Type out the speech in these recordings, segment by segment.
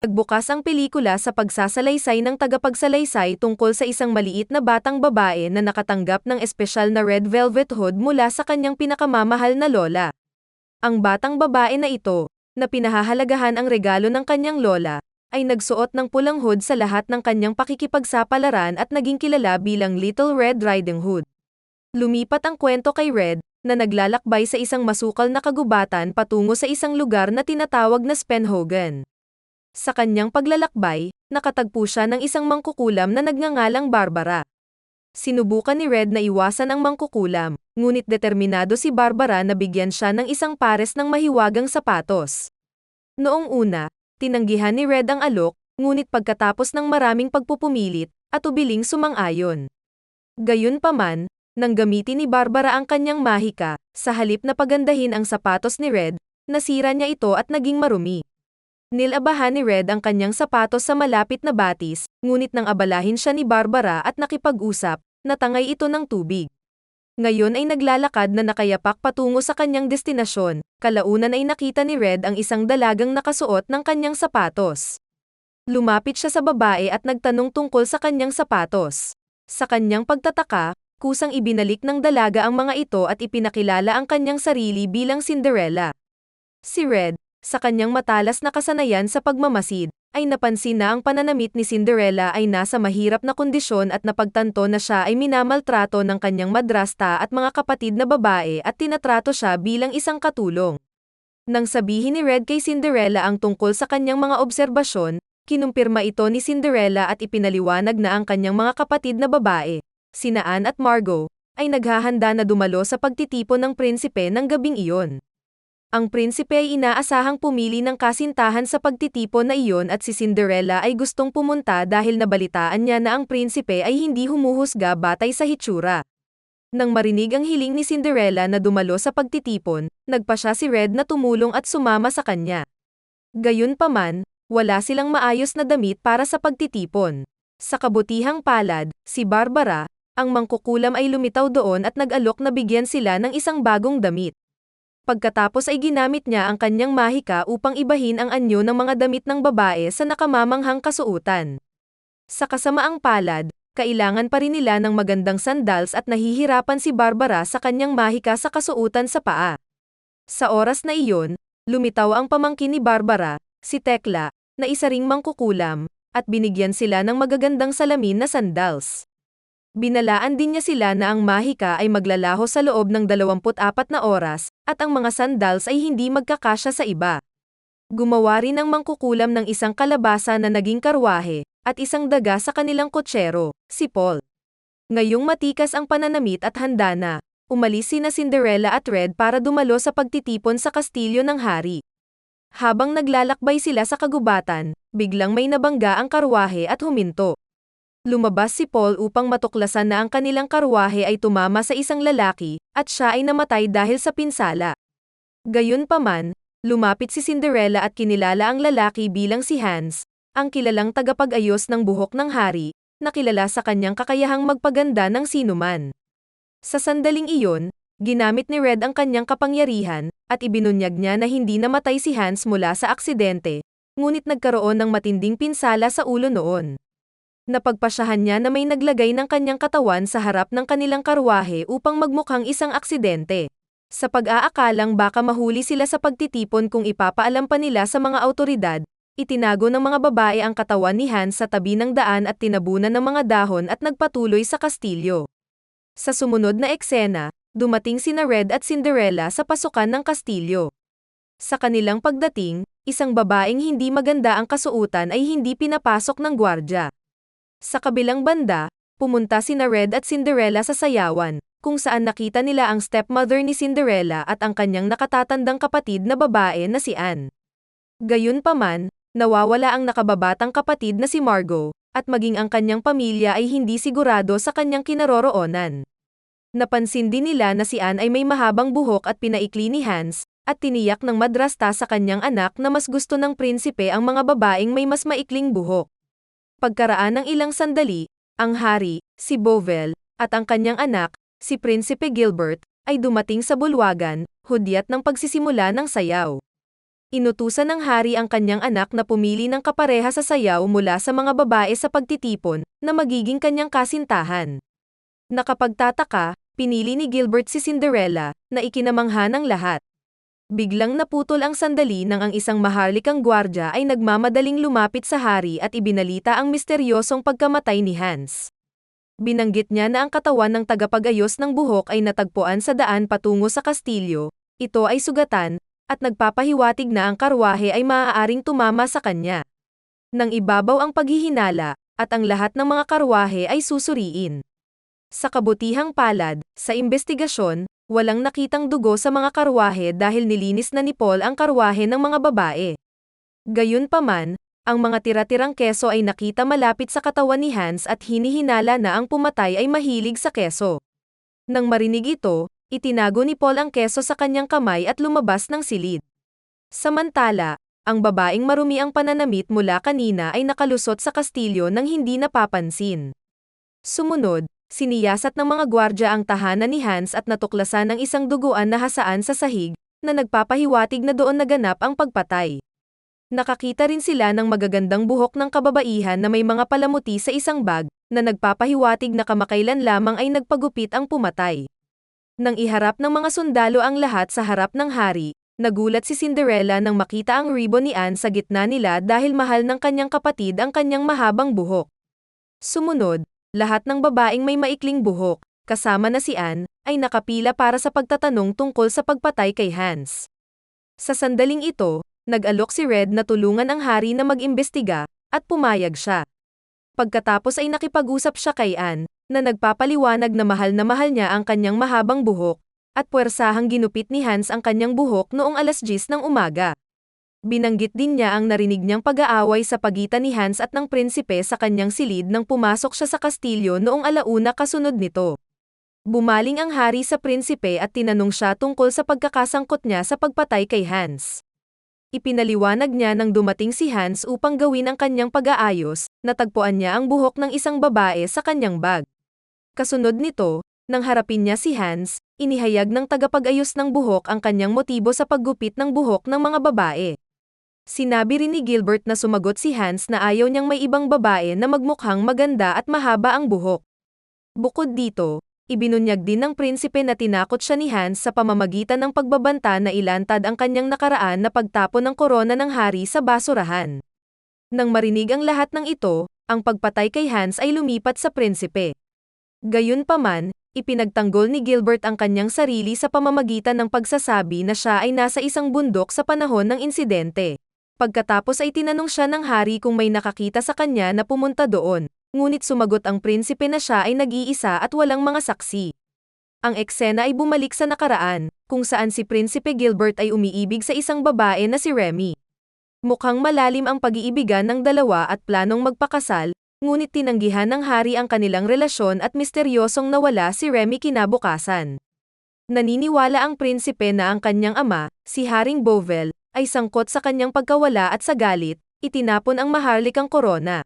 Nagbukas ang pelikula sa pagsasalaysay ng tagapagsalaysay tungkol sa isang maliit na batang babae na nakatanggap ng espesyal na red velvet hood mula sa kanyang pinakamamahal na lola. Ang batang babae na ito, na pinahahalagahan ang regalo ng kanyang lola, ay nagsuot ng pulang hood sa lahat ng kanyang pakikipagsapalaran at naging kilala bilang Little Red Riding Hood. Lumipat ang kwento kay Red, na naglalakbay sa isang masukal na kagubatan patungo sa isang lugar na tinatawag na Spenhogan. Sa kanyang paglalakbay, nakatagpo siya ng isang mangkukulam na nagngangalang Barbara. Sinubukan ni Red na iwasan ang mangkukulam, ngunit determinado si Barbara na bigyan siya ng isang pares ng mahiwagang sapatos. Noong una, tinanggihan ni Red ang alok, ngunit pagkatapos ng maraming pagpupumilit, at ubiling sumang-ayon. Gayunpaman, nang gamitin ni Barbara ang kanyang mahika, sa halip na pagandahin ang sapatos ni Red, nasira niya ito at naging marumi. Nilabahan ni Red ang kanyang sapatos sa malapit na batis, ngunit nang abalahin siya ni Barbara at nakipag-usap, natangay ito ng tubig. Ngayon ay naglalakad na nakayapak patungo sa kanyang destinasyon, kalaunan ay nakita ni Red ang isang dalagang nakasuot ng kanyang sapatos. Lumapit siya sa babae at nagtanong tungkol sa kanyang sapatos. Sa kanyang pagtataka, kusang ibinalik ng dalaga ang mga ito at ipinakilala ang kanyang sarili bilang Cinderella. Si Red, sa kanyang matalas na kasanayan sa pagmamasid, ay napansin na ang pananamit ni Cinderella ay nasa mahirap na kondisyon at napagtanto na siya ay minamaltrato ng kanyang madrasta at mga kapatid na babae at tinatrato siya bilang isang katulong. Nang sabihin ni Red kay Cinderella ang tungkol sa kanyang mga obserbasyon, kinumpirma ito ni Cinderella at ipinaliwanag na ang kanyang mga kapatid na babae, sina Anne at Margot, ay naghahanda na dumalo sa pagtitipon ng prinsipe ng gabing iyon. Ang prinsipe ay inaasahang pumili ng kasintahan sa pagtitipon na iyon at si Cinderella ay gustong pumunta dahil nabalitaan niya na ang prinsipe ay hindi humuhusga batay sa hitsura. Nang marinig ang hiling ni Cinderella na dumalo sa pagtitipon, nagpa siya si Red na tumulong at sumama sa kanya. Gayunpaman, wala silang maayos na damit para sa pagtitipon. Sa kabutihang palad, si Barbara, ang mangkukulam ay lumitaw doon at nag-alok na bigyan sila ng isang bagong damit. Pagkatapos ay ginamit niya ang kanyang mahika upang ibahin ang anyo ng mga damit ng babae sa nakamamanghang kasuutan. Sa kasamaang palad, kailangan pa rin nila ng magandang sandals at nahihirapan si Barbara sa kanyang mahika sa kasuutan sa paa. Sa oras na iyon, lumitaw ang pamangkin ni Barbara, si Tekla, na isa ring mangkukulam, at binigyan sila ng magagandang salamin na sandals. Binalaan din niya sila na ang mahika ay maglalaho sa loob ng 24 na oras, at ang mga sandals ay hindi magkakasya sa iba. Gumawa rin ang mangkukulam ng isang kalabasa na naging karwahe, at isang daga sa kanilang kotsero, si Paul. Ngayong matikas ang pananamit at handa na, umalis sina Cinderella at Red para dumalo sa pagtitipon sa kastilyo ng hari. Habang naglalakbay sila sa kagubatan, biglang may nabangga ang karwahe at huminto. Lumabas si Paul upang matuklasan na ang kanilang karwahe ay tumama sa isang lalaki, at siya ay namatay dahil sa pinsala. Gayunpaman, lumapit si Cinderella at kinilala ang lalaki bilang si Hans, ang kilalang tagapag-ayos ng buhok ng hari, na kilala sa kanyang kakayahang magpaganda ng sinuman. Sa sandaling iyon, ginamit ni Red ang kanyang kapangyarihan, at ibinunyag niya na hindi namatay si Hans mula sa aksidente, ngunit nagkaroon ng matinding pinsala sa ulo noon napagpasyahan niya na may naglagay ng kanyang katawan sa harap ng kanilang karwahe upang magmukhang isang aksidente. Sa pag-aakalang baka mahuli sila sa pagtitipon kung ipapaalam pa nila sa mga autoridad, itinago ng mga babae ang katawan ni Hans sa tabi ng daan at tinabunan ng mga dahon at nagpatuloy sa kastilyo. Sa sumunod na eksena, dumating sina Red at Cinderella sa pasukan ng kastilyo. Sa kanilang pagdating, isang babaeng hindi maganda ang kasuutan ay hindi pinapasok ng gwardya. Sa kabilang banda, pumunta sina Red at Cinderella sa sayawan, kung saan nakita nila ang stepmother ni Cinderella at ang kanyang nakatatandang kapatid na babae na si Anne. Gayunpaman, nawawala ang nakababatang kapatid na si Margot, at maging ang kanyang pamilya ay hindi sigurado sa kanyang kinaroroonan. Napansin din nila na si Anne ay may mahabang buhok at pinaikli ni Hans, at tiniyak ng madrasta sa kanyang anak na mas gusto ng prinsipe ang mga babaeng may mas maikling buhok. Pagkaraan ng ilang sandali, ang hari, si Bovel, at ang kanyang anak, si Prinsipe Gilbert, ay dumating sa bulwagan, hudyat ng pagsisimula ng sayaw. Inutusan ng hari ang kanyang anak na pumili ng kapareha sa sayaw mula sa mga babae sa pagtitipon, na magiging kanyang kasintahan. Nakapagtataka, pinili ni Gilbert si Cinderella, na ikinamangha ng lahat. Biglang naputol ang sandali nang ang isang maharlikang gwardya ay nagmamadaling lumapit sa hari at ibinalita ang misteryosong pagkamatay ni Hans. Binanggit niya na ang katawan ng tagapagayos ng buhok ay natagpuan sa daan patungo sa kastilyo, ito ay sugatan, at nagpapahiwatig na ang karwahe ay maaaring tumama sa kanya. Nang ibabaw ang paghihinala, at ang lahat ng mga karwahe ay susuriin. Sa kabutihang palad, sa investigasyon, walang nakitang dugo sa mga karwahe dahil nilinis na ni Paul ang karwahe ng mga babae. Gayunpaman, ang mga tira-tirang keso ay nakita malapit sa katawan ni Hans at hinihinala na ang pumatay ay mahilig sa keso. Nang marinig ito, Itinago ni Paul ang keso sa kanyang kamay at lumabas ng silid. Samantala, ang babaeng marumi ang pananamit mula kanina ay nakalusot sa kastilyo nang hindi napapansin. Sumunod, siniyasat ng mga gwardya ang tahanan ni Hans at natuklasan ang isang duguan na hasaan sa sahig, na nagpapahiwatig na doon naganap ang pagpatay. Nakakita rin sila ng magagandang buhok ng kababaihan na may mga palamuti sa isang bag, na nagpapahiwatig na kamakailan lamang ay nagpagupit ang pumatay. Nang iharap ng mga sundalo ang lahat sa harap ng hari, nagulat si Cinderella nang makita ang ribbon ni Anne sa gitna nila dahil mahal ng kanyang kapatid ang kanyang mahabang buhok. Sumunod, lahat ng babaeng may maikling buhok, kasama na si Anne, ay nakapila para sa pagtatanong tungkol sa pagpatay kay Hans. Sa sandaling ito, nag-alok si Red na tulungan ang hari na mag-imbestiga, at pumayag siya. Pagkatapos ay nakipag-usap siya kay Anne, na nagpapaliwanag na mahal na mahal niya ang kanyang mahabang buhok, at puwersahang ginupit ni Hans ang kanyang buhok noong alas 10 ng umaga. Binanggit din niya ang narinig niyang pag-aaway sa pagitan ni Hans at ng prinsipe sa kanyang silid nang pumasok siya sa kastilyo noong alauna kasunod nito. Bumaling ang hari sa prinsipe at tinanong siya tungkol sa pagkakasangkot niya sa pagpatay kay Hans. Ipinaliwanag niya nang dumating si Hans upang gawin ang kanyang pag-aayos, natagpuan niya ang buhok ng isang babae sa kanyang bag. Kasunod nito, nang harapin niya si Hans, inihayag ng tagapag-ayos ng buhok ang kanyang motibo sa paggupit ng buhok ng mga babae. Sinabi rin ni Gilbert na sumagot si Hans na ayaw niyang may ibang babae na magmukhang maganda at mahaba ang buhok. Bukod dito, ibinunyag din ng prinsipe na tinakot siya ni Hans sa pamamagitan ng pagbabanta na ilantad ang kanyang nakaraan na pagtapon ng korona ng hari sa basurahan. Nang marinig ang lahat ng ito, ang pagpatay kay Hans ay lumipat sa prinsipe. Gayunpaman, ipinagtanggol ni Gilbert ang kanyang sarili sa pamamagitan ng pagsasabi na siya ay nasa isang bundok sa panahon ng insidente. Pagkatapos ay tinanong siya ng hari kung may nakakita sa kanya na pumunta doon, ngunit sumagot ang prinsipe na siya ay nag-iisa at walang mga saksi. Ang eksena ay bumalik sa nakaraan, kung saan si Prinsipe Gilbert ay umiibig sa isang babae na si Remy. Mukhang malalim ang pag-iibigan ng dalawa at planong magpakasal, ngunit tinanggihan ng hari ang kanilang relasyon at misteryosong nawala si Remy kinabukasan. Naniniwala ang prinsipe na ang kanyang ama, si Haring Bovel, ay sangkot sa kanyang pagkawala at sa galit, itinapon ang maharlikang korona.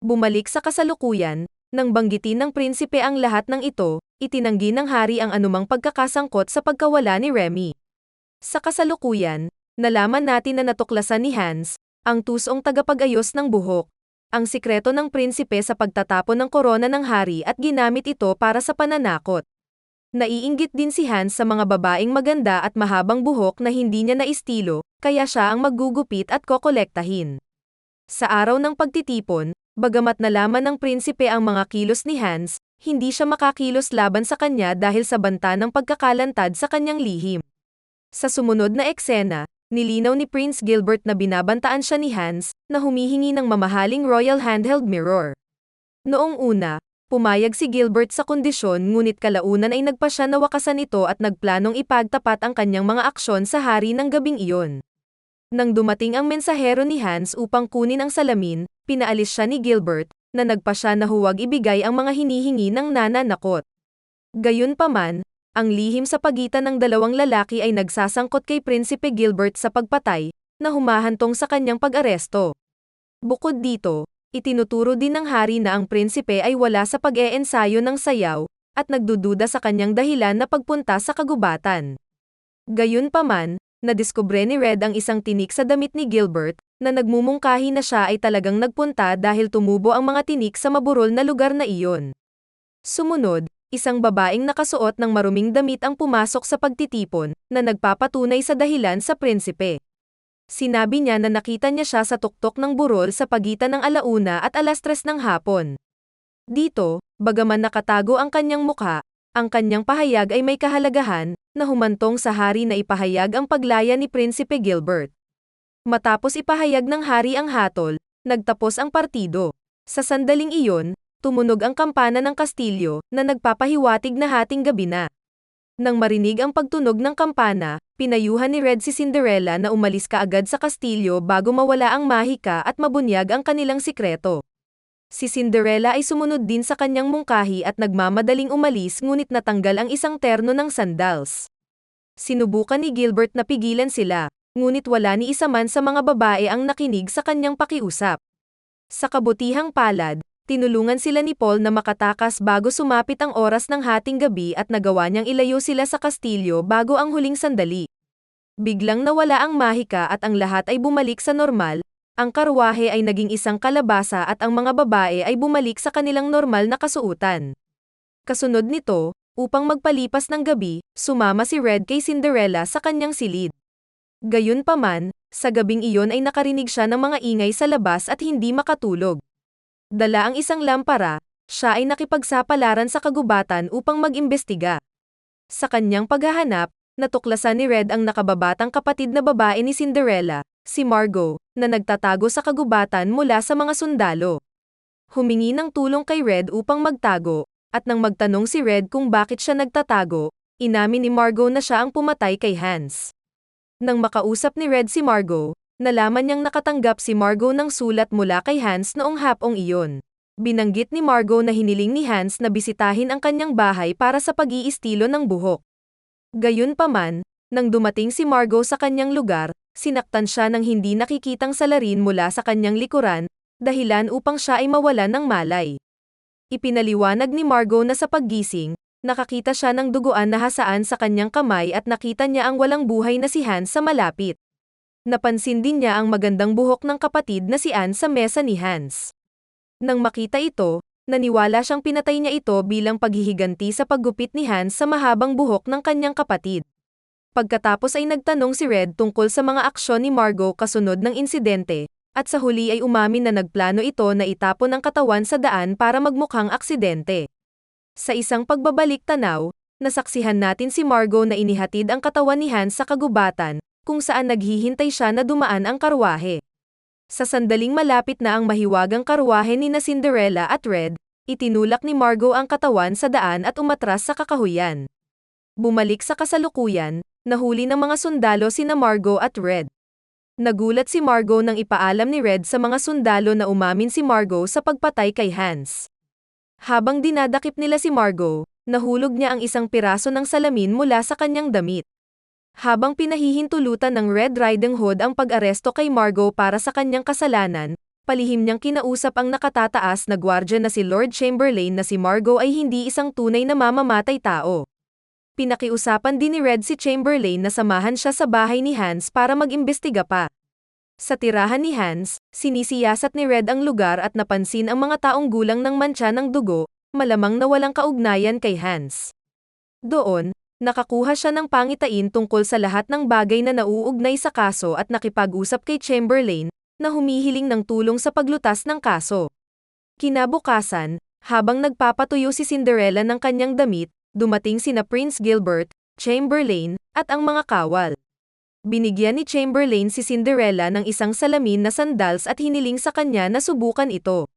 Bumalik sa kasalukuyan, nang banggitin ng prinsipe ang lahat ng ito, itinanggi ng hari ang anumang pagkakasangkot sa pagkawala ni Remy. Sa kasalukuyan, nalaman natin na natuklasan ni Hans, ang tusong tagapag-ayos ng buhok, ang sikreto ng prinsipe sa pagtatapon ng korona ng hari at ginamit ito para sa pananakot. Naiinggit din si Hans sa mga babaeng maganda at mahabang buhok na hindi niya naistilo, kaya siya ang maggugupit at kokolektahin. Sa araw ng pagtitipon, bagamat nalaman ng prinsipe ang mga kilos ni Hans, hindi siya makakilos laban sa kanya dahil sa banta ng pagkakalantad sa kanyang lihim. Sa sumunod na eksena, Nilinaw ni Prince Gilbert na binabantaan siya ni Hans, na humihingi ng mamahaling royal handheld mirror. Noong una, pumayag si Gilbert sa kondisyon ngunit kalaunan ay nagpa siya na wakasan ito at nagplanong ipagtapat ang kanyang mga aksyon sa hari ng gabing iyon. Nang dumating ang mensahero ni Hans upang kunin ang salamin, pinaalis siya ni Gilbert, na nagpa siya na huwag ibigay ang mga hinihingi ng nananakot. Gayunpaman, ang lihim sa pagitan ng dalawang lalaki ay nagsasangkot kay Prinsipe Gilbert sa pagpatay, na humahantong sa kanyang pag-aresto. Bukod dito, itinuturo din ng hari na ang prinsipe ay wala sa pag-eensayo ng sayaw, at nagdududa sa kanyang dahilan na pagpunta sa kagubatan. Gayunpaman, nadiskubre ni Red ang isang tinik sa damit ni Gilbert, na nagmumungkahi na siya ay talagang nagpunta dahil tumubo ang mga tinik sa maburol na lugar na iyon. Sumunod, isang babaeng nakasuot ng maruming damit ang pumasok sa pagtitipon, na nagpapatunay sa dahilan sa prinsipe. Sinabi niya na nakita niya siya sa tuktok ng burol sa pagitan ng alauna at alas tres ng hapon. Dito, bagaman nakatago ang kanyang mukha, ang kanyang pahayag ay may kahalagahan, na humantong sa hari na ipahayag ang paglaya ni Prinsipe Gilbert. Matapos ipahayag ng hari ang hatol, nagtapos ang partido. Sa sandaling iyon, tumunog ang kampana ng kastilyo, na nagpapahiwatig na hating gabi na. Nang marinig ang pagtunog ng kampana, pinayuhan ni Red si Cinderella na umalis kaagad sa kastilyo bago mawala ang mahika at mabunyag ang kanilang sikreto. Si Cinderella ay sumunod din sa kanyang mungkahi at nagmamadaling umalis ngunit natanggal ang isang terno ng sandals. Sinubukan ni Gilbert na pigilan sila, ngunit wala ni isa man sa mga babae ang nakinig sa kanyang pakiusap. Sa kabutihang palad, tinulungan sila ni Paul na makatakas bago sumapit ang oras ng hating gabi at nagawa niyang ilayo sila sa kastilyo bago ang huling sandali. Biglang nawala ang mahika at ang lahat ay bumalik sa normal, ang karwahe ay naging isang kalabasa at ang mga babae ay bumalik sa kanilang normal na kasuutan. Kasunod nito, upang magpalipas ng gabi, sumama si Red kay Cinderella sa kanyang silid. Gayunpaman, sa gabing iyon ay nakarinig siya ng mga ingay sa labas at hindi makatulog. Dala ang isang lampara, siya ay nakipagsapalaran sa kagubatan upang mag-imbestiga. Sa kanyang paghahanap, natuklasan ni Red ang nakababatang kapatid na babae ni Cinderella, si Margot, na nagtatago sa kagubatan mula sa mga sundalo. Humingi ng tulong kay Red upang magtago, at nang magtanong si Red kung bakit siya nagtatago, inamin ni Margot na siya ang pumatay kay Hans. Nang makausap ni Red si Margot, nalaman niyang nakatanggap si Margot ng sulat mula kay Hans noong hapong iyon. Binanggit ni Margot na hiniling ni Hans na bisitahin ang kanyang bahay para sa pag-iistilo ng buhok. Gayunpaman, nang dumating si Margot sa kanyang lugar, sinaktan siya ng hindi nakikitang salarin mula sa kanyang likuran, dahilan upang siya ay mawalan ng malay. Ipinaliwanag ni Margot na sa paggising, nakakita siya ng duguan na hasaan sa kanyang kamay at nakita niya ang walang buhay na si Hans sa malapit. Napansin din niya ang magandang buhok ng kapatid na si Anne sa mesa ni Hans. Nang makita ito, naniwala siyang pinatay niya ito bilang paghihiganti sa paggupit ni Hans sa mahabang buhok ng kanyang kapatid. Pagkatapos ay nagtanong si Red tungkol sa mga aksyon ni Margot kasunod ng insidente, at sa huli ay umamin na nagplano ito na itapon ang katawan sa daan para magmukhang aksidente. Sa isang pagbabalik tanaw, nasaksihan natin si Margot na inihatid ang katawan ni Hans sa kagubatan, kung saan naghihintay siya na dumaan ang karwahe. Sa sandaling malapit na ang mahiwagang karwahe ni na Cinderella at Red, itinulak ni Margot ang katawan sa daan at umatras sa kakahuyan. Bumalik sa kasalukuyan, nahuli ng mga sundalo sina Margot at Red. Nagulat si Margot nang ipaalam ni Red sa mga sundalo na umamin si Margot sa pagpatay kay Hans. Habang dinadakip nila si Margot, nahulog niya ang isang piraso ng salamin mula sa kanyang damit. Habang pinahihintulutan ng Red Riding Hood ang pag-aresto kay Margot para sa kanyang kasalanan, palihim niyang kinausap ang nakatataas na gwardya na si Lord Chamberlain na si Margot ay hindi isang tunay na mamamatay tao. Pinakiusapan din ni Red si Chamberlain na samahan siya sa bahay ni Hans para mag-imbestiga pa. Sa tirahan ni Hans, sinisiyasat ni Red ang lugar at napansin ang mga taong gulang ng mantsa ng dugo, malamang na walang kaugnayan kay Hans. Doon, nakakuha siya ng pangitain tungkol sa lahat ng bagay na nauugnay sa kaso at nakipag-usap kay Chamberlain, na humihiling ng tulong sa paglutas ng kaso. Kinabukasan, habang nagpapatuyo si Cinderella ng kanyang damit, dumating sina Prince Gilbert, Chamberlain, at ang mga kawal. Binigyan ni Chamberlain si Cinderella ng isang salamin na sandals at hiniling sa kanya na subukan ito.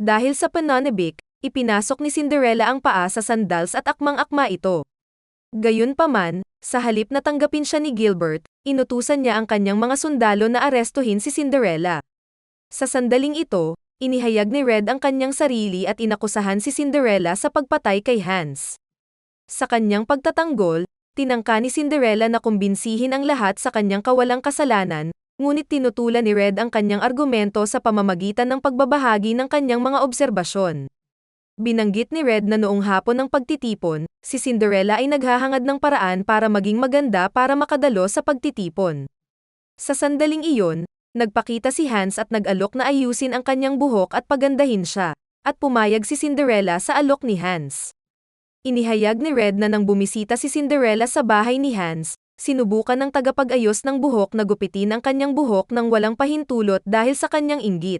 Dahil sa pananabik, ipinasok ni Cinderella ang paa sa sandals at akmang-akma ito. Gayunpaman, sa halip na tanggapin siya ni Gilbert, inutusan niya ang kanyang mga sundalo na arestuhin si Cinderella. Sa sandaling ito, inihayag ni Red ang kanyang sarili at inakusahan si Cinderella sa pagpatay kay Hans. Sa kanyang pagtatanggol, tinangka ni Cinderella na kumbinsihin ang lahat sa kanyang kawalang kasalanan, ngunit tinutulan ni Red ang kanyang argumento sa pamamagitan ng pagbabahagi ng kanyang mga obserbasyon. Binanggit ni Red na noong hapon ng pagtitipon, si Cinderella ay naghahangad ng paraan para maging maganda para makadalo sa pagtitipon. Sa sandaling iyon, nagpakita si Hans at nag-alok na ayusin ang kanyang buhok at pagandahin siya, at pumayag si Cinderella sa alok ni Hans. Inihayag ni Red na nang bumisita si Cinderella sa bahay ni Hans, sinubukan ng tagapag-ayos ng buhok na gupitin ang kanyang buhok nang walang pahintulot dahil sa kanyang inggit.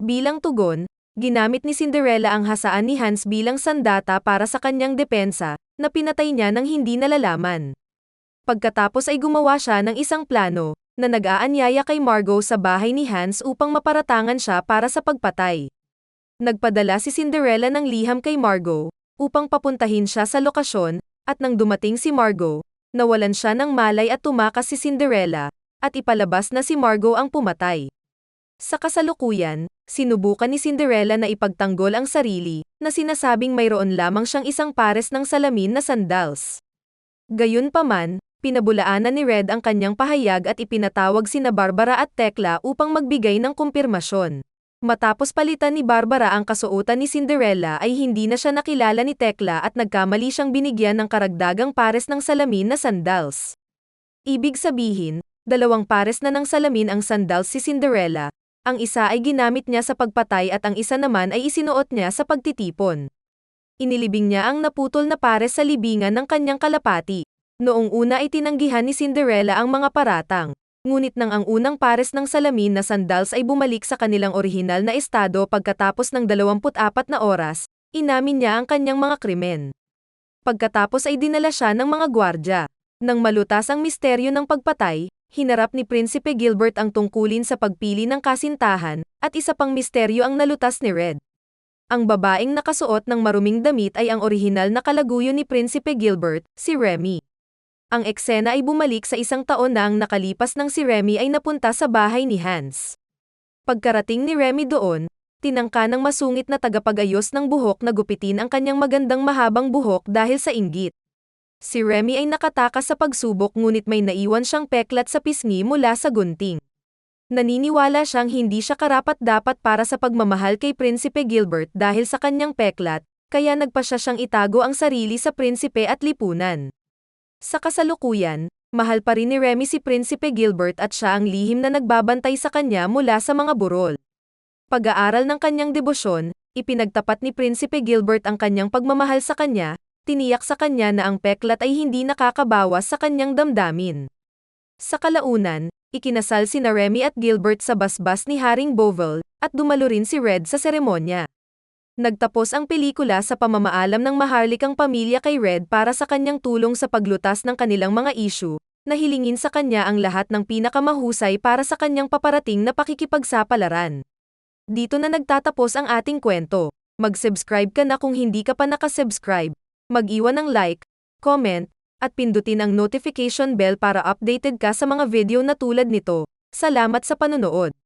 Bilang tugon, ginamit ni Cinderella ang hasaan ni Hans bilang sandata para sa kanyang depensa, na pinatay niya nang hindi nalalaman. Pagkatapos ay gumawa siya ng isang plano, na nag-aanyaya kay Margot sa bahay ni Hans upang maparatangan siya para sa pagpatay. Nagpadala si Cinderella ng liham kay Margot, upang papuntahin siya sa lokasyon, at nang dumating si Margot, nawalan siya ng malay at tumakas si Cinderella, at ipalabas na si Margot ang pumatay. Sa kasalukuyan, sinubukan ni Cinderella na ipagtanggol ang sarili, na sinasabing mayroon lamang siyang isang pares ng salamin na sandals. Gayunpaman, pinabulaanan ni Red ang kanyang pahayag at ipinatawag sina Barbara at Tekla upang magbigay ng kumpirmasyon. Matapos palitan ni Barbara ang kasuotan ni Cinderella ay hindi na siya nakilala ni Tekla at nagkamali siyang binigyan ng karagdagang pares ng salamin na sandals. Ibig sabihin, dalawang pares na ng salamin ang sandals si Cinderella, ang isa ay ginamit niya sa pagpatay at ang isa naman ay isinuot niya sa pagtitipon. Inilibing niya ang naputol na pares sa libingan ng kanyang kalapati. Noong una ay tinanggihan ni Cinderella ang mga paratang. Ngunit nang ang unang pares ng salamin na sandals ay bumalik sa kanilang orihinal na estado pagkatapos ng 24 na oras, inamin niya ang kanyang mga krimen. Pagkatapos ay dinala siya ng mga gwardya. Nang malutas ang misteryo ng pagpatay, hinarap ni Prinsipe Gilbert ang tungkulin sa pagpili ng kasintahan, at isa pang misteryo ang nalutas ni Red. Ang babaeng nakasuot ng maruming damit ay ang orihinal na kalaguyo ni Prinsipe Gilbert, si Remy. Ang eksena ay bumalik sa isang taon na ang nakalipas ng si Remy ay napunta sa bahay ni Hans. Pagkarating ni Remy doon, tinangka ng masungit na tagapagayos ng buhok na gupitin ang kanyang magandang mahabang buhok dahil sa inggit. Si Remy ay nakatakas sa pagsubok ngunit may naiwan siyang peklat sa pisngi mula sa gunting. Naniniwala siyang hindi siya karapat-dapat para sa pagmamahal kay Prinsipe Gilbert dahil sa kanyang peklat, kaya nagpa siya siyang itago ang sarili sa prinsipe at lipunan. Sa kasalukuyan, mahal pa rin ni Remy si Prinsipe Gilbert at siya ang lihim na nagbabantay sa kanya mula sa mga burol. Pag-aaral ng kanyang debosyon, ipinagtapat ni Prinsipe Gilbert ang kanyang pagmamahal sa kanya, tiniyak sa kanya na ang peklat ay hindi nakakabawas sa kanyang damdamin. Sa kalaunan, ikinasal si na Remy at Gilbert sa basbas ni Haring Bovel, at dumalo rin si Red sa seremonya. Nagtapos ang pelikula sa pamamaalam ng maharlikang pamilya kay Red para sa kanyang tulong sa paglutas ng kanilang mga issue, na hilingin sa kanya ang lahat ng pinakamahusay para sa kanyang paparating na pakikipagsapalaran. Dito na nagtatapos ang ating kwento. Mag-subscribe ka na kung hindi ka pa nakasubscribe. Mag-iwan ng like, comment, at pindutin ang notification bell para updated ka sa mga video na tulad nito. Salamat sa panonood.